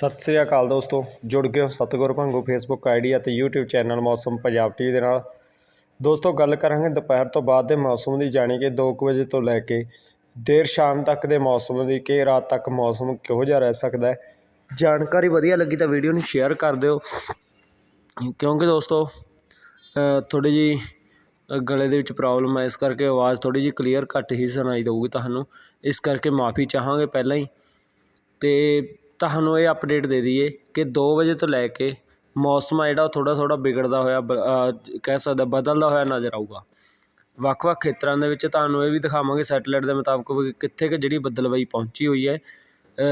ਸਤਿ ਸ੍ਰੀ ਅਕਾਲ ਦੋਸਤੋ, ਜੁੜ ਗਏ ਹੋ ਸਤਿਗੁਰ ਭੰਗੂ ਫੇਸਬੁੱਕ ਆਈਡੀ ਅਤੇ YouTube ਚੈਨਲ ਮੌਸਮ ਪੰਜਾਬ ਟੀਵੀ ਦੇ ਨਾਲ। ਦੋਸਤੋ, ਗੱਲ ਕਰਾਂਗੇ ਦੁਪਹਿਰ ਤੋਂ ਬਾਅਦ ਦੇ ਮੌਸਮ ਦੀ ਜਾਣੀ ਕਿ 2 ਵਜੇ ਤੋਂ ਲੈ ਕੇ ਦੇਰ ਸ਼ਾਮ ਤੱਕ ਦੇ ਮੌਸਮ ਦੀ ਕਿ ਰਾਤ ਤੱਕ ਮੌਸਮ ਕਿਹੋ ਜਿਹਾ ਰਹਿ ਸਕਦਾ ਹੈ। ਜਾਣਕਾਰੀ ਵਧੀਆ ਲੱਗੀ ਤਾਂ ਵੀਡੀਓ ਨੂੰ ਸ਼ੇਅਰ ਕਰ ਦਿਓ। ਕਿਉਂਕਿ ਦੋਸਤੋ ਥੋੜੀ ਜੀ ਗਲੇ ਦੇ ਵਿੱਚ ਪ੍ਰੋਬਲਮ ਹੈ, ਇਸ ਕਰਕੇ ਆਵਾਜ਼ ਥੋੜੀ ਜੀ ਕਲੀਅਰ ਘੱਟ ਹੀ ਸੁਣਾਈ ਦੇਊਗੀ ਤੁਹਾਨੂੰ। ਇਸ ਕਰਕੇ ਮਾਫੀ ਚਾਹਾਂਗੇ ਪਹਿਲਾਂ ਹੀ। ਤੇ ਤੁਹਾਨੂੰ ਇਹ ਅਪਡੇਟ ਦੇ ਦਈਏ ਕਿ ਦੋ ਵਜੇ ਤੋਂ ਲੈ ਕੇ ਮੌਸਮ ਆ ਜਿਹੜਾ ਉਹ ਥੋੜ੍ਹਾ ਥੋੜ੍ਹਾ ਵਿਗੜਦਾ ਹੋਇਆ, ਬ- ਕਹਿ ਸਕਦੇ ਬਦਲਦਾ ਹੋਇਆ ਨਜ਼ਰ ਆਊਗਾ। ਵੱਖ-ਵੱਖ ਖੇਤਰਾਂ ਦੇ ਵਿੱਚ ਤੁਹਾਨੂੰ ਇਹ ਵੀ ਦਿਖਾਵਾਂਗੇ ਸੈਟੇਲਾਈਟ ਦੇ ਮੁਤਾਬਕ ਵੀ ਕਿੱਥੇ ਕੁ ਜਿਹੜੀ ਬੱਦਲਬਾਈ ਪਹੁੰਚੀ ਹੋਈ ਹੈ।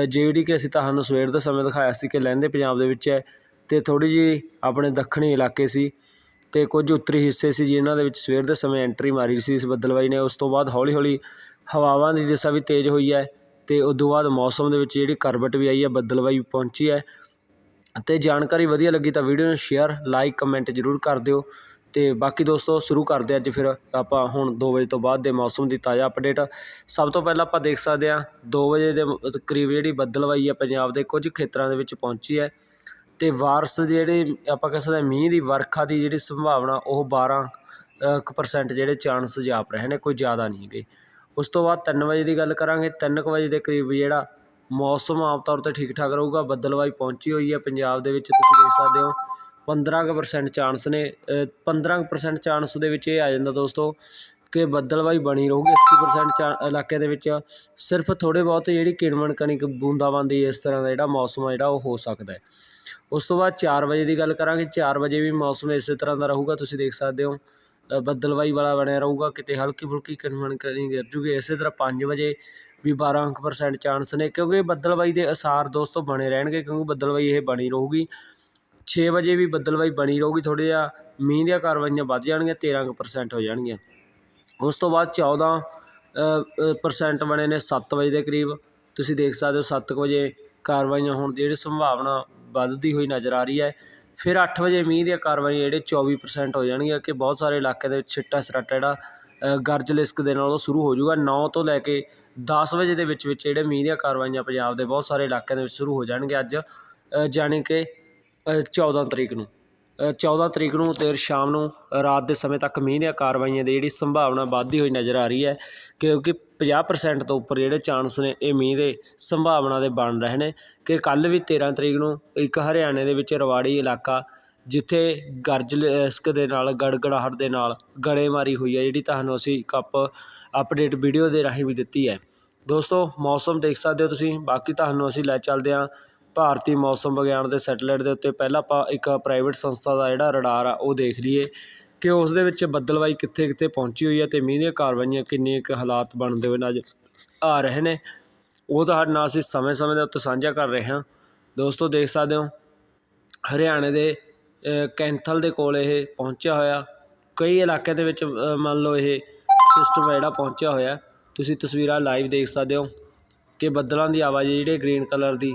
ਜਿਹੜੀ ਕਿ ਅਸੀਂ ਤੁਹਾਨੂੰ ਸਵੇਰ ਦੇ ਸਮੇਂ ਦਿਖਾਇਆ ਸੀ ਕਿ ਲਹਿੰਦੇ ਪੰਜਾਬ ਦੇ ਵਿੱਚ ਹੈ ਅਤੇ ਥੋੜ੍ਹੀ ਜਿਹੀ ਆਪਣੇ ਦੱਖਣੀ ਇਲਾਕੇ ਸੀ ਅਤੇ ਕੁਝ ਉੱਤਰੀ ਹਿੱਸੇ ਸੀ ਜਿਨ੍ਹਾਂ ਦੇ ਵਿੱਚ ਸਵੇਰ ਦੇ ਸਮੇਂ ਐਂਟਰੀ ਮਾਰੀ ਸੀ ਇਸ ਬੱਦਲਬਾਈ ਨੇ। ਉਸ ਤੋਂ ਬਾਅਦ ਹੌਲੀ-ਹੌਲੀ ਹਵਾਵਾਂ ਦੀ ਦਿਸ਼ਾ ਵੀ ਤੇਜ਼ ਹੋਈ ਹੈ। ਅਤੇ ਉਸ ਤੋਂ ਬਾਅਦ ਮੌਸਮ ਦੇ ਵਿੱਚ ਜਿਹੜੀ ਕਰਵਟ ਵੀ ਆਈ ਹੈ ਬੱਦਲਬਾਈ ਪਹੁੰਚੀ ਹੈ। ਅਤੇ ਜਾਣਕਾਰੀ ਵਧੀਆ ਲੱਗੀ ਤਾਂ ਵੀਡੀਓ ਨੂੰ ਸ਼ੇਅਰ ਲਾਈਕ ਕਮੈਂਟ ਜ਼ਰੂਰ ਕਰ ਦਿਓ। ਅਤੇ ਬਾਕੀ ਦੋਸਤੋ, ਸ਼ੁਰੂ ਕਰਦੇ ਅੱਜ ਫਿਰ ਆਪਾਂ ਹੁਣ 2 ਵਜੇ ਤੋਂ ਬਾਅਦ ਦੇ ਮੌਸਮ ਦੀ ਤਾਜ਼ਾ ਅਪਡੇਟ ਸਭ ਤੋਂ ਪਹਿਲਾਂ ਆਪਾਂ ਦੇਖ ਸਕਦੇ ਹਾਂ 2 ਵਜੇ ਦੇ ਮ- ਕਰੀਬ ਜਿਹੜੀ ਬੱਦਲਵਾਈ ਹੈ ਪੰਜਾਬ ਦੇ ਕੁਝ ਖੇਤਰਾਂ ਦੇ ਵਿੱਚ ਪਹੁੰਚੀ ਹੈ। ਅਤੇ ਵਾਰਸ ਜਿਹੜੇ ਆਪਾਂ ਕਹਿ ਸਕਦੇ ਮੀਂਹ ਦੀ ਵਰਖਾ ਦੀ ਜਿਹੜੀ ਸੰਭਾਵਨਾ, ਉਹ 12 ਪਰਸੈਂਟ ਜਿਹੜੇ ਚਾਂਸ ਜਾਪ ਰਹੇ ਨੇ, ਕੋਈ ਜ਼ਿਆਦਾ ਨਹੀਂ ਗੇ ਉਸ ਤੋਂ ਬਾਅਦ ਤਿੰਨ ਵਜੇ ਦੀ ਗੱਲ ਕਰਾਂਗੇ, ਤਿੰਨ ਕੁ ਵਜੇ ਦੇ ਕਰੀਬ ਜਿਹੜਾ ਮੌਸਮ ਆਮ ਤੌਰ ਤੇ ਠੀਕ ਠਾਕ ਰਹੇਗਾ, ਬੱਦਲਵਾਈ ਪਹੁੰਚੀ ਹੋਈ ਹੈ ਪੰਜਾਬ ਦੇ ਵਿੱਚ, ਤੁਸੀਂ ਦੇਖ ਸਕਦੇ ਹੋ। 15 ਕੁ ਪਰਸੈਂਟ ਚਾਂਸ ਨੇ ਪੰਦਰਾਂ ਕੁ ਪਰਸੈਂਟ ਚਾਂਸ ਦੇ ਵਿੱਚ ਇਹ ਆ ਜਾਂਦਾ ਦੋਸਤੋ ਕਿ ਬੱਦਲਵਾਈ ਬਣੀ ਰਹੂਗੀ 80% ਚਾ ਇਲਾਕਿਆਂ ਦੇ ਵਿੱਚ ਸਿਰਫ ਥੋੜੇ ਬਹੁਤ ਜਿਹੜੀ ਕਿਣਮਣ ਕਣਿਕ ਬੂੰਦਾਬਾਂਦੀ ਇਸ ਤਰ੍ਹਾਂ ਦਾ ਜਿਹੜਾ ਮੌਸਮ ਆ ਜਿਹੜਾ ਉਹ ਹੋ ਸਕਦਾ ਹੈ। ਉਸ ਤੋਂ ਬਾਅਦ 4 ਵਜੇ ਦੀ ਗੱਲ ਕਰਾਂਗੇ 4 ਵਜੇ ਵੀ ਮੌਸਮ ਇਸੇ ਤਰ੍ਹਾਂ ਦਾ ਰਹੂਗਾ, ਤੁਸੀਂ ਦੇਖ ਸਕਦੇ ਹੋ। ਬੱਦਲਵਾਈ ਵਾਲਾ ਬਣਿਆ ਰਹੂਗਾ, ਕਿਤੇ ਹਲਕੀ ਫੁਲਕੀ ਕਿਣਮਣ ਕਣੀ ਗਿਰ ਜੂਗੀ। ਇਸੇ ਤਰ੍ਹਾਂ 5 ਵਜੇ ਵੀ 12% ਚਾਂਸ ਨੇ, ਕਿਉਂਕਿ ਬੱਦਲਵਾਈ ਦੇ ਅਸਾਰ ਦੋਸਤੋ ਬਣੇ ਰਹਿਣਗੇ, ਕਿਉਂਕਿ ਬੱਦਲਵਾਈ ਇਹ ਬਣੀ ਰਹੂਗੀ। 6 ਵਜੇ ਵੀ ਬੱਦਲਵਾਈ ਬਣੀ ਰਹੂਗੀ, ਥੋੜ੍ਹਾ ਜਿਹਾ ਮੀਂਹ ਦੀਆਂ ਕਾਰਵਾਈਆਂ ਵੱਧ ਜਾਣਗੀਆਂ 13% ਹੋ ਜਾਣਗੀਆਂ। ਉਸ ਤੋਂ ਬਾਅਦ 14 ਪਰਸੈਂਟ ਬਣੇ ਨੇ 7 ਵਜੇ ਦੇ ਕਰੀਬ। ਤੁਸੀਂ ਦੇਖ ਸਕਦੇ ਹੋ 7 ਵਜੇ ਕਾਰਵਾਈਆਂ ਹੋਣ ਦੀ ਜਿਹੜੀ ਸੰਭਾਵਨਾ ਵੱਧਦੀ ਹੋਈ ਨਜ਼ਰ ਆ ਰਹੀ ਹੈ। ਫਿਰ ਅੱਠ ਵਜੇ ਮੀਂਹ ਦੀਆਂ ਕਾਰਵਾਈਆਂ ਜਿਹੜੇ 24% ਹੋ ਜਾਣਗੀਆਂ ਕਿ ਬਹੁਤ ਸਾਰੇ ਇਲਾਕੇ ਦੇ ਵਿੱਚ ਛਿੱਟਾ ਸਰਾਟਾ ਜਿਹੜਾ ਗਰਜ ਲਿਸਕ ਦੇ ਨਾਲ ਉਹ ਸ਼ੁਰੂ ਹੋ ਜਾਊਗਾ। ਨੌ ਤੋਂ ਲੈ ਕੇ ਦਸ ਵਜੇ ਦੇ ਵਿੱਚ ਵਿੱਚ ਜਿਹੜੇ ਮੀਂਹ ਦੀਆਂ ਕਾਰਵਾਈਆਂ ਪੰਜਾਬ ਦੇ ਬਹੁਤ ਸਾਰੇ ਇਲਾਕਿਆਂ ਦੇ ਵਿੱਚ ਸ਼ੁਰੂ ਹੋ ਜਾਣਗੇ ਅੱਜ ਜਾਣੀ ਕਿ ਚੌਦਾਂ ਤਰੀਕ ਨੂੰ। ਅ, 14 ਤਰੀਕ ਨੂੰ ਤੇ ਸ਼ਾਮ ਨੂੰ ਰਾਤ ਦੇ ਸਮੇਂ ਤੱਕ ਮੀਂਹ ਦੀਆਂ ਕਾਰਵਾਈਆਂ ਦੀ ਜਿਹੜੀ ਸੰਭਾਵਨਾ ਵੱਧਦੀ ਹੋਈ ਨਜ਼ਰ ਆ ਰਹੀ ਹੈ ਕਿਉਂਕਿ 50% ਤੋਂ ਉੱਪਰ ਜਿਹੜੇ ਚਾਂਸ ਨੇ, ਇਹ ਮੀਂਹ ਦੇ ਸੰਭਾਵਨਾ ਦੇ ਬਣ ਰਹੇ ਨੇ ਕਿ ਕੱਲ੍ਹ ਵੀ 13 ਤਰੀਕ ਨੂੰ ਇੱਕ ਹਰਿਆਣੇ ਦੇ ਵਿੱਚ ਰਵਾੜੀ ਇਲਾਕਾ, ਜਿੱਥੇ ਗਰਜ ਲਿਸਕ ਦੇ ਨਾਲ, ਗੜਗੜਾਹਟ ਦੇ ਨਾਲ ਗੜੇਮਾਰੀ ਹੋਈ ਹੈ, ਜਿਹੜੀ ਤੁਹਾਨੂੰ ਅਸੀਂ ਇੱਕ ਅਪ ਅਪਡੇਟ ਵੀਡੀਓ ਦੇ ਰਾਹੀਂ ਵੀ ਦਿੱਤੀ ਹੈ। ਦੋਸਤੋ, ਮੌਸਮ ਦੇਖ ਸਕਦੇ ਹੋ ਤੁਸੀਂ, ਬਾਕੀ ਤੁਹਾਨੂੰ ਅਸੀਂ ਲੈ ਚੱਲਦੇ ਹਾਂ ਭਾਰਤੀ ਮੌਸਮ ਵਿਗਿਆਨ ਦੇ ਸੈਟੇਲਾਈਟ ਦੇ ਉੱਤੇ। ਪਹਿਲਾਂ ਆਪਾਂ ਇੱਕ ਪ੍ਰਾਈਵੇਟ ਸੰਸਥਾ ਦਾ ਜਿਹੜਾ ਰਡਾਰ ਆ, ਉਹ ਦੇਖ ਲਈਏ। ਕਿ ਉਸ ਦੇ ਵਿੱਚ ਬੱਦਲਵਾਈ ਕਿੱਥੇ ਕਿੱਥੇ ਪਹੁੰਚੀ ਹੋਈ ਹੈ ਤੇ ਮੀਂਹ ਦੀਆਂ ਕਾਰਵਾਈਆਂ ਕਿੰਨੇ ਕੁ ਹਾਲਾਤ ਬਣਦੇ ਹੋਏ ਨਜ਼ਰ ਆ ਰਹੇ ਨੇ। ਉਹ ਤੁਹਾਡੇ ਨਾਲ ਅਸੀਂ ਸਮੇਂ-ਸਮੇਂ ਦੇ ਉੱਤੇ ਸਾਂਝਾ ਕਰ ਰਹੇ ਹਾਂ। ਦੋਸਤੋ, ਦੇਖ ਸਕਦੇ ਹੋ, ਹਰਿਆਣੇ ਦੇ ਕੈਂਥਲ ਦੇ ਕੋਲ ਇਹ ਪਹੁੰਚਿਆ ਹੋਇਆ। ਕਈ ਇਲਾਕਿਆਂ ਦੇ ਵਿੱਚ ਮੰਨ ਲਓ ਇਹ ਸਿਸਟਮ ਜਿਹੜਾ ਪਹੁੰਚਿਆ ਹੋਇਆ। ਤੁਸੀਂ ਤਸਵੀਰਾਂ ਲਾਈਵ ਦੇਖ ਸਕਦੇ ਹੋ ਕਿ ਬੱਦਲਾਂ ਦੀ ਆਵਾਜ਼ ਜਿਹੜੇ ਗ੍ਰੀਨ ਕਲਰ ਦੀ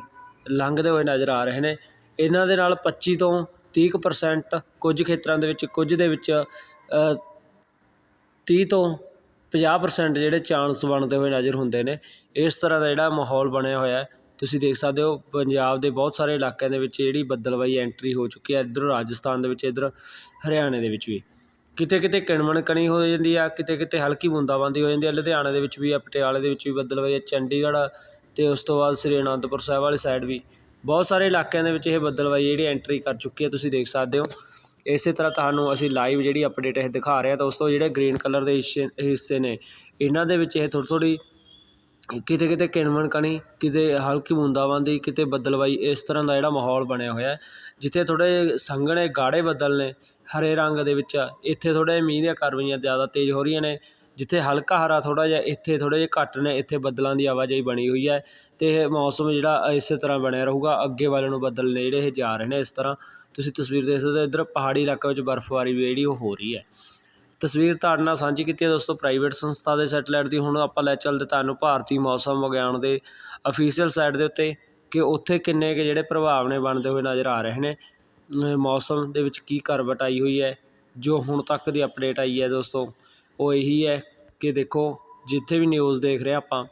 ਲੰਘਦੇ ਹੋਏ ਨਜ਼ਰ ਆ ਰਹੇ ਨੇ। ਇਹਨਾਂ ਦੇ ਨਾਲ 25 ਤੋਂ 30% ਕੁਝ ਖੇਤਰਾਂ ਦੇ ਵਿੱਚ, ਕੁਝ ਦੇ ਵਿੱਚ ਤੀਹ ਤੋਂ 50% ਜਿਹੜੇ ਚਾਂਸ ਬਣਦੇ ਹੋਏ ਨਜ਼ਰ ਹੁੰਦੇ ਨੇ। ਇਸ ਤਰ੍ਹਾਂ ਦਾ ਜਿਹੜਾ ਮਾਹੌਲ ਬਣਿਆ ਹੋਇਆ ਤੁਸੀਂ ਦੇਖ ਸਕਦੇ ਹੋ, ਪੰਜਾਬ ਦੇ ਬਹੁਤ ਸਾਰੇ ਇਲਾਕਿਆਂ ਦੇ ਵਿੱਚ ਜਿਹੜੀ ਬੱਦਲਵਾਈ ਐਂਟਰੀ ਹੋ ਚੁੱਕੀ ਹੈ, ਇੱਧਰ ਰਾਜਸਥਾਨ ਦੇ ਵਿੱਚ, ਇੱਧਰ ਹਰਿਆਣੇ ਦੇ ਵਿੱਚ ਵੀ। ਕਿਤੇ ਕਿਤੇ ਕਿਣਮਣ ਕਣੀ ਹੋ ਜਾਂਦੀ ਆ ਕਿਤੇ ਕਿਤੇ ਹਲਕੀ ਬੂੰਦਾਬਾਂਦੀ ਹੋ ਜਾਂਦੀ ਆ। ਲੁਧਿਆਣੇ ਦੇ ਵਿੱਚ ਵੀ ਆ ਪਟਿਆਲੇ ਦੇ ਵਿੱਚ ਵੀ ਬੱਦਲਵਾਈ ਆ ਚੰਡੀਗੜ੍ਹ ਅਤੇ ਉਸ ਤੋਂ ਬਾਅਦ ਸ੍ਰੀ ਅਨੰਦਪੁਰ ਸਾਹਿਬ ਵਾਲੀ ਸਾਈਡ ਵੀ। ਬਹੁਤ ਸਾਰੇ ਇਲਾਕਿਆਂ ਦੇ ਵਿੱਚ ਇਹ ਬੱਦਲਵਾਈ ਜਿਹੜੀ ਐਂਟਰੀ ਕਰ ਚੁੱਕੀ ਹੈ, ਤੁਸੀਂ ਦੇਖ ਸਕਦੇ ਹੋ। ਇਸੇ ਤਰ੍ਹਾਂ ਤੁਹਾਨੂੰ ਅਸੀਂ ਲਾਈਵ ਜਿਹੜੀ ਅਪਡੇਟ ਇਹ ਦਿਖਾ ਰਹੇ ਹਾਂ ਦੋਸਤੋ ਜਿਹੜੇ ਗ੍ਰੀਨ ਕਲਰ ਦੇ ਹਿੱਸੇ ਹਿੱਸੇ ਨੇ, ਇਹਨਾਂ ਦੇ ਵਿੱਚ ਇਹ ਥੋੜ੍ਹੀ ਥੋੜ੍ਹੀ ਕਿਤੇ ਕਿਤੇ ਕਿਣਮਣ ਕਣੀ, ਕਿਤੇ ਹਲਕੀ ਬੂੰਦਾਬਾਂਦੀ ਕਿਤੇ ਬੱਦਲਵਾਈ, ਇਸ ਤਰ੍ਹਾਂ ਦਾ ਜਿਹੜਾ ਮਾਹੌਲ ਬਣਿਆ ਹੋਇਆ ਜਿੱਥੇ ਥੋੜ੍ਹੇ ਸੰਘਣੇ ਗਾੜੇ ਬੱਦਲ ਨੇ, ਹਰੇ ਰੰਗ ਦੇ ਵਿੱਚ, ਇੱਥੇ ਥੋੜ੍ਹੇ ਮੀਂਹ ਦੀਆਂ ਕਾਰਵਾਈਆਂ ਜ਼ਿਆਦਾ ਤੇਜ਼ ਹੋ ਰਹੀਆਂ ਨੇ। ਜਿੱਥੇ ਹਲਕਾ ਹਰਾ ਥੋੜ੍ਹਾ ਜਿਹਾ, ਇੱਥੇ ਥੋੜ੍ਹੇ ਜਿਹੇ ਘੱਟ ਨੇ, ਇੱਥੇ ਬੱਦਲਾਂ ਦੀ ਆਵਾਜਾਈ ਬਣੀ ਹੋਈ ਹੈ ਅਤੇ ਇਹ ਮੌਸਮ ਜਿਹੜਾ ਇਸੇ ਤਰ੍ਹਾਂ ਬਣਿਆ ਰਹੇਗਾ, ਅੱਗੇ ਵੱਲ ਨੂੰ ਬੱਦਲ ਨੇ ਜਿਹੜੇ ਇਹ ਜਾ ਰਹੇ ਨੇ ਇਸ ਤਰ੍ਹਾਂ। ਤੁਸੀਂ ਤਸਵੀਰ ਦੇਖ ਸਕਦੇ ਹੋ, ਇੱਧਰ ਪਹਾੜੀ ਇਲਾਕੇ ਵਿੱਚ ਬਰਫ਼ਬਾਰੀ ਵੀ ਜਿਹੜੀ ਉਹ ਹੋ ਰਹੀ ਹੈ। ਤਸਵੀਰ ਤੁਹਾਡੇ ਨਾਲ ਸਾਂਝੀ ਕੀਤੀ ਹੈ ਦੋਸਤੋ, ਪ੍ਰਾਈਵੇਟ ਸੰਸਥਾ ਦੇ ਸੈਟੇਲਾਈਟ ਦੀ। ਹੁਣ ਆਪਾਂ ਲੈ ਚੱਲਦੇ ਤੁਹਾਨੂੰ ਭਾਰਤੀ ਮੌਸਮ ਵਿਗਿਆਨ ਦੇ ਅਫੀਸ਼ੀਅਲ ਸਾਈਟ ਦੇ ਉੱਤੇ ਕਿ ਉੱਥੇ ਕਿੰਨੇ ਕੁ ਜਿਹੜੇ ਪ੍ਰਭਾਵ ਨੇ ਬਣਦੇ ਹੋਏ ਨਜ਼ਰ ਆ ਰਹੇ ਨੇ। ਮੌਸਮ ਦੇ ਵਿੱਚ ਕੀ ਕਰਵਟ ਆਈ ਹੋਈ ਹੈ, ਜੋ ਹੁਣ ਤੱਕ ਦੀ ਅਪਡੇਟ ਆਈ ਹੈ ਦੋਸਤੋ। ਉਹ ਇਹੀ ਹੈ ਕਿ ਦੇਖੋ, ਜਿੱਥੇ ਵੀ ਨਿਊਜ਼ ਦੇਖ ਰਹੇ ਆਪਾਂ,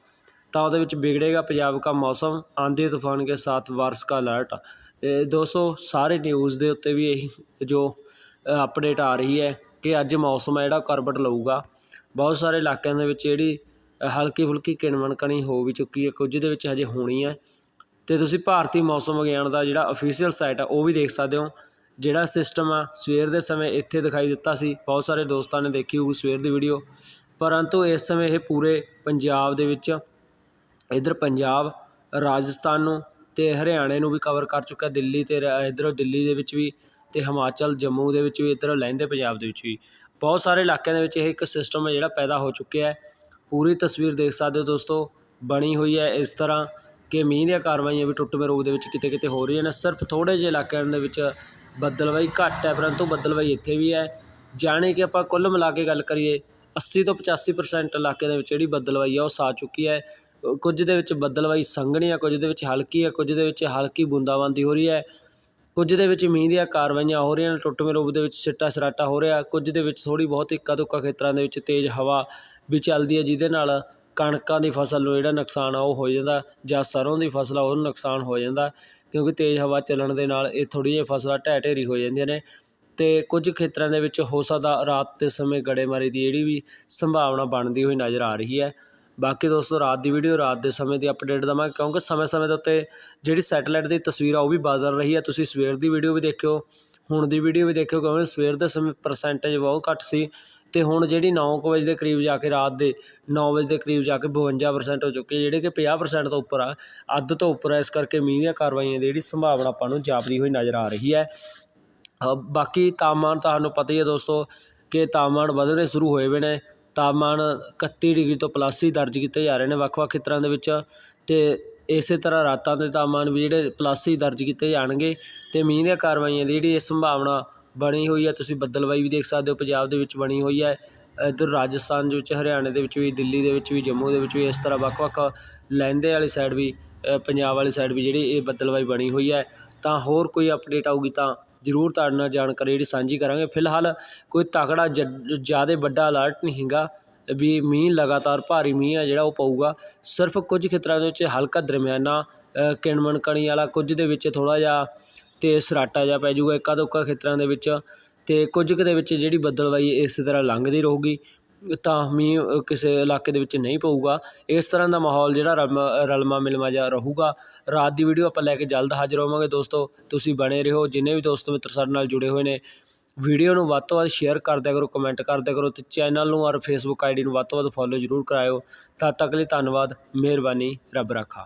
ਤਾਂ ਉਹਦੇ ਵਿੱਚ ਵਿਗੜੇਗਾ ਪੰਜਾਬ ਕਾ ਮੌਸਮ, ਆਂਧੀ ਤੂਫਾਨ ਕੇ ਸਾਥ ਵਾਰਸ਼ ਕਾ ਅਲਰਟ ਇਹ ਦੋਸਤੋ, ਸਾਰੇ ਨਿਊਜ਼ ਦੇ ਉੱਤੇ ਵੀ ਇਹੀ ਜੋ ਅਪਡੇਟ ਆ ਰਹੀ ਹੈ ਕਿ ਅੱਜ ਮੌਸਮ ਹੈ ਜਿਹੜਾ ਕਰਬਟ ਲਊਗਾ। ਬਹੁਤ ਸਾਰੇ ਇਲਾਕਿਆਂ ਦੇ ਵਿੱਚ ਜਿਹੜੀ ਹਲਕੀ ਫੁਲਕੀ ਕਿਣਮਣ ਕਣੀ ਹੋ ਵੀ ਚੁੱਕੀ ਹੈ, ਕੁਝ ਦੇ ਵਿੱਚ ਹਜੇ ਹੋਣੀ ਹੈ। ਅਤੇ ਤੁਸੀਂ ਭਾਰਤੀ ਮੌਸਮ ਵਿਗਿਆਨ ਦਾ ਜਿਹੜਾ ਅਫੀਸ਼ੀਅਲ ਸਾਈਟ ਆ, ਉਹ ਵੀ ਦੇਖ ਸਕਦੇ ਹੋ। ਜਿਹੜਾ ਸਿਸਟਮ ਆ, ਸਵੇਰ ਦੇ ਸਮੇਂ ਇੱਥੇ ਦਿਖਾਈ ਦਿੱਤਾ ਸੀ। ਬਹੁਤ ਸਾਰੇ ਦੋਸਤਾਂ ਨੇ ਦੇਖੀ ਹੋਊਗੀ ਸਵੇਰ ਦੀ ਵੀਡੀਓ ਪਰੰਤੂ ਇਸ ਸਮੇਂ ਇਹ ਪੂਰੇ ਪੰਜਾਬ ਦੇ ਵਿੱਚ, ਇੱਧਰ ਪੰਜਾਬ, ਰਾਜਸਥਾਨ ਨੂੰ ਅਤੇ ਹਰਿਆਣੇ ਨੂੰ ਵੀ ਕਵਰ ਕਰ ਚੁੱਕਾ ਦਿੱਲੀ ਤੇ ਇੱਧਰੋਂ ਦਿੱਲੀ ਦੇ ਵਿੱਚ ਵੀ ਅਤੇ ਹਿਮਾਚਲ, ਜੰਮੂ ਦੇ ਵਿੱਚ ਵੀ, ਇੱਧਰੋਂ ਲਹਿੰਦੇ ਪੰਜਾਬ ਦੇ ਵਿੱਚ ਵੀ। ਬਹੁਤ ਸਾਰੇ ਇਲਾਕਿਆਂ ਦੇ ਵਿੱਚ ਇਹ ਇੱਕ ਸਿਸਟਮ ਹੈ ਜਿਹੜਾ ਪੈਦਾ ਹੋ ਚੁੱਕਿਆ ਹੈ। ਪੂਰੀ ਤਸਵੀਰ ਦੇਖ ਸਕਦੇ ਹੋ ਦੋਸਤੋ, ਬਣੀ ਹੋਈ ਹੈ ਇਸ ਤਰ੍ਹਾਂ ਕਿ ਮੀਂਹ ਦੀਆਂ ਕਾਰਵਾਈਆਂ ਵੀ ਟੁੱਟਵੇਂ ਰੂਪ ਦੇ ਵਿੱਚ ਕਿਤੇ ਕਿਤੇ ਹੋ ਰਹੀਆਂ ਨੇ। ਸਿਰਫ ਥੋੜ੍ਹੇ ਜਿਹੇ ਇਲਾਕਿਆਂ ਦੇ ਵਿੱਚ ਬੱਦਲਵਾਈ ਘੱਟ ਹੈ, ਪਰੰਤੂ ਬੱਦਲਵਾਈ ਇੱਥੇ ਵੀ ਹੈ। ਜਾਣੀ ਕਿ ਆਪਾਂ ਕੁੱਲ ਮਿਲਾ ਕੇ ਗੱਲ ਕਰੀਏ 80 ਤੋਂ 85% ਇਲਾਕੇ ਦੇ ਵਿੱਚ ਜਿਹੜੀ ਬੱਦਲਵਾਈ ਆ, ਉਹ ਸਾ ਚੁੱਕੀ ਹੈ। ਕੁਝ ਦੇ ਵਿੱਚ ਬੱਦਲਵਾਈ ਸੰਘਣੀ ਆ, ਕੁਝ ਦੇ ਵਿੱਚ ਹਲਕੀ ਆ, ਕੁਝ ਦੇ ਵਿੱਚ ਹਲਕੀ ਬੂੰਦਾਬਾਂਦੀ ਹੋ ਰਹੀ ਹੈ। ਕੁਝ ਦੇ ਵਿੱਚ ਮੀਂਹ ਦੀਆਂ ਕਾਰਵਾਈਆਂ ਹੋ ਰਹੀਆਂ ਨੇ, ਟੁੱਟਵੇਂ ਰੂਪ ਦੇ ਵਿੱਚ ਸਿੱਟਾ ਸਰਾਟਾ ਹੋ ਰਿਹਾ। ਕੁਝ ਦੇ ਵਿੱਚ ਥੋੜੀ ਬਹੁਤ ਇੱਕਾ ਦੁੱਕਾ ਖੇਤਰਾਂ ਦੇ ਵਿੱਚ ਤੇਜ਼ ਹਵਾ ਵੀ ਚੱਲਦੀ ਹੈ, ਜਿਹਦੇ ਨਾਲ ਕਣਕਾਂ ਦੀ ਫਸਲ ਨੂੰ ਜਿਹੜਾ ਨੁਕਸਾਨ ਆ, ਉਹ ਹੋ ਜਾਂਦਾ। ਜਾਂ ਸਰੋਂ ਦੀ ਫਸਲ ਆ, ਉਹਨੂੰ ਨੁਕਸਾਨ ਹੋ ਜਾਂਦਾ। ਕਿਉਂਕਿ ਤੇਜ਼ ਹਵਾ ਚੱਲਣ ਦੇ ਨਾਲ ਇਹ ਥੋੜ੍ਹੀ ਜਿਹੀ ਫਸਲਾਂ ਢਹਿ ਢੇਰੀ ਹੋ ਜਾਂਦੀਆਂ ਨੇ ਅਤੇ ਕੁਝ ਖੇਤਰਾਂ ਦੇ ਵਿੱਚ ਹੋ ਸਕਦਾ ਰਾਤ ਦੇ ਸਮੇਂ ਗੜੇਮਾਰੀ ਦੀ ਜਿਹੜੀ ਵੀ ਸੰਭਾਵਨਾ ਬਣਦੀ ਹੋਈ ਨਜ਼ਰ ਆ ਰਹੀ ਹੈ। ਬਾਕੀ ਦੋਸਤੋ, ਰਾਤ ਦੀ ਵੀਡੀਓ ਰਾਤ ਦੇ ਸਮੇਂ ਦੀ ਅਪਡੇਟ ਦਵਾਂਗੇ ਕਿਉਂਕਿ ਸਮੇਂ-ਸਮੇਂ ਦੇ ਉੱਤੇ ਜਿਹੜੀ ਸੈਟੇਲਾਈਟ ਦੀ ਤਸਵੀਰ ਆ ਉਹ ਵੀ ਬਦਲ ਰਹੀ ਹੈ। ਤੁਸੀਂ ਸਵੇਰ ਦੀ ਵੀਡੀਓ ਵੀ ਦੇਖਿਓ, ਹੁਣ ਦੀ ਵੀਡੀਓ ਵੀ ਦੇਖਿਓ ਕਿਉਂਕਿ ਸਵੇਰ ਦੇ ਸਮੇਂ ਪਰਸੈਂਟੇਜ ਬਹੁਤ ਘੱਟ ਸੀ। ਅਤੇ ਹੁਣ ਜਿਹੜੀ ਨੌ ਕੁ ਵਜੇ ਦੇ ਕਰੀਬ ਜਾ ਕੇ ਰਾਤ ਦੇ ਨੌ ਵਜੇ ਦੇ ਕਰੀਬ ਜਾ ਕੇ 52% ਹੋ ਚੁੱਕੀ ਜਿਹੜੇ ਕਿ 50% ਤੋਂ ਉੱਪਰ ਆ, ਅੱਧ ਤੋਂ ਉੱਪਰ ਆ, ਇਸ ਕਰਕੇ ਮੀਂਹ ਦੀਆਂ ਕਾਰਵਾਈਆਂ ਦੀ ਜਿਹੜੀ ਸੰਭਾਵਨਾ ਆਪਾਂ ਨੂੰ ਜਾਪਦੀ ਹੋਈ ਨਜ਼ਰ ਆ ਰਹੀ ਹੈ। ਬਾਕੀ ਤਾਪਮਾਨ ਤੁਹਾਨੂੰ ਪਤਾ ਹੀ ਹੈ ਦੋਸਤੋ ਕਿ ਤਾਪਮਾਨ ਵਧਣੇ ਸ਼ੁਰੂ ਹੋਏ ਹੋਏ ਨੇ, ਤਾਪਮਾਨ 31 ਡਿਗਰੀ ਤੋਂ ਪਲੱਸ ਹੀ ਦਰਜ ਕੀਤੇ ਜਾ ਰਹੇ ਨੇ ਵੱਖ-ਵੱਖ ਖੇਤਰਾਂ ਦੇ ਵਿੱਚ ਤੇ ਇਸੇ ਤਰ੍ਹਾਂ ਰਾਤਾਂ ਦੇ ਤਾਪਮਾਨ ਵੀ ਜਿਹੜੇ ਪਲੱਸ ਹੀ ਦਰਜ ਕੀਤੇ ਜਾਣਗੇ ਤੇ ਮੀਂਹ ਦੀਆਂ ਕਾਰਵਾਈਆਂ ਦੀ ਜਿਹੜੀ ਇਹ ਸੰਭਾਵਨਾ ਬਣੀ ਹੋਈ ਹੈ। ਤੁਸੀਂ ਬੱਦਲਵਾਈ ਵੀ ਦੇਖ ਸਕਦੇ ਹੋ। ਪੰਜਾਬ ਦੇ ਵਿੱਚ ਬਣੀ ਹੋਈ ਹੈ। ਇੱਧਰ ਰਾਜਸਥਾਨ ਦੇ ਵਿੱਚ ਹਰਿਆਣੇ ਦੇ ਵਿੱਚ ਵੀ ਦਿੱਲੀ ਦੇ ਵਿੱਚ ਵੀ ਜੰਮੂ ਦੇ ਵਿੱਚ ਵੀ ਇਸ ਤਰ੍ਹਾਂ ਵੱਖ-ਵੱਖ ਲਹਿੰਦੇ ਵਾਲੀ ਸਾਈਡ ਵੀ ਪੰਜਾਬ ਵਾਲੀ ਸਾਈਡ ਵੀ ਜਿਹੜੀ ਇਹ ਬੱਦਲਵਾਈ ਬਣੀ ਹੋਈ ਹੈ। ਤਾਂ ਹੋਰ ਕੋਈ ਅਪਡੇਟ ਆਊਗੀ ਤਾਂ ਜ਼ਰੂਰ ਤੁਹਾਡੇ ਨਾਲ ਜਾਣਕਾਰੀ ਜਿਹੜੀ ਸਾਂਝੀ ਕਰਾਂਗੇ। ਫਿਲਹਾਲ ਕੋਈ ਤਕੜਾ ਜ਼ਿਆਦਾ ਵੱਡਾ ਅਲਰਟ ਨਹੀਂ ਹੈਗਾ। ਵੀ ਮੀਂਹ ਲਗਾਤਾਰ ਭਾਰੀ ਮੀਂਹ ਆ ਜਿਹੜਾ ਉਹ ਪਊਗਾ। ਸਿਰਫ ਕੁਝ ਖੇਤਰਾਂ ਦੇ ਵਿੱਚ ਹਲਕਾ ਦਰਮਿਆਨਾ ਅ, ਕਿਣਮਣ ਕਣੀ ਵਾਲਾ ਕੁਝ ਦੇ ਵਿੱਚ ਥੋੜ੍ਹਾ ਜਿਹਾ ਅਤੇ ਸਰਾਟਾ ਜਿਹਾ ਪੈ ਜੂਗਾ ਇੱਕਾ ਦੁੱਕਾ ਖੇਤਰਾਂ ਦੇ ਵਿੱਚ ਅਤੇ ਕੁਝ ਕੁ ਦੇ ਵਿੱਚ ਜਿਹੜੀ ਬੱਦਲਵਾਈ ਇਸ ਤਰ੍ਹਾਂ ਲੰਘਦੀ ਰਹੂਗੀ, ਤਾਂ ਮੀਂਹ ਕਿਸੇ ਇਲਾਕੇ ਦੇ ਵਿੱਚ ਨਹੀਂ ਪਊਗਾ। ਇਸ ਤਰ੍ਹਾਂ ਦਾ ਮਾਹੌਲ ਜਿਹੜਾ ਰਲਮਾ ਰਲਵਾਂ ਮਿਲਵਾਂ ਜਿਹਾ ਰਹੂਗਾ। ਰਾਤ ਦੀ ਵੀਡੀਓ ਆਪਾਂ ਲੈ ਕੇ ਜਲਦ ਹਾਜ਼ਰ ਹੋਵਾਂਗੇ ਦੋਸਤੋ। ਤੁਸੀਂ ਬਣੇ ਰਹੋ, ਜਿੰਨੇ ਵੀ ਦੋਸਤ ਮਿੱਤਰ ਸਾਡੇ ਨਾਲ ਜੁੜੇ ਹੋਏ ਨੇ। ਵੀਡੀਓ ਨੂੰ ਵੱਧ ਤੋਂ ਵੱਧ ਸ਼ੇਅਰ ਕਰ ਕਰੋ, ਕਮੈਂਟ ਕਰ ਕਰੋ ਅਤੇ ਚੈਨਲ ਨੂੰ ਔਰ ਫੇਸਬੁੱਕ ਆਈਡੀ ਨੂੰ ਵੱਧ ਤੋਂ ਵੱਧ ਫੋਲੋ ਜ਼ਰੂਰ ਕਰਾਇਓ। ਤਦ ਤੱਕ ਲਈ ਧੰਨਵਾਦ, ਮਿਹਰਬਾਨੀ, ਰੱਬ ਰਾਖਾ।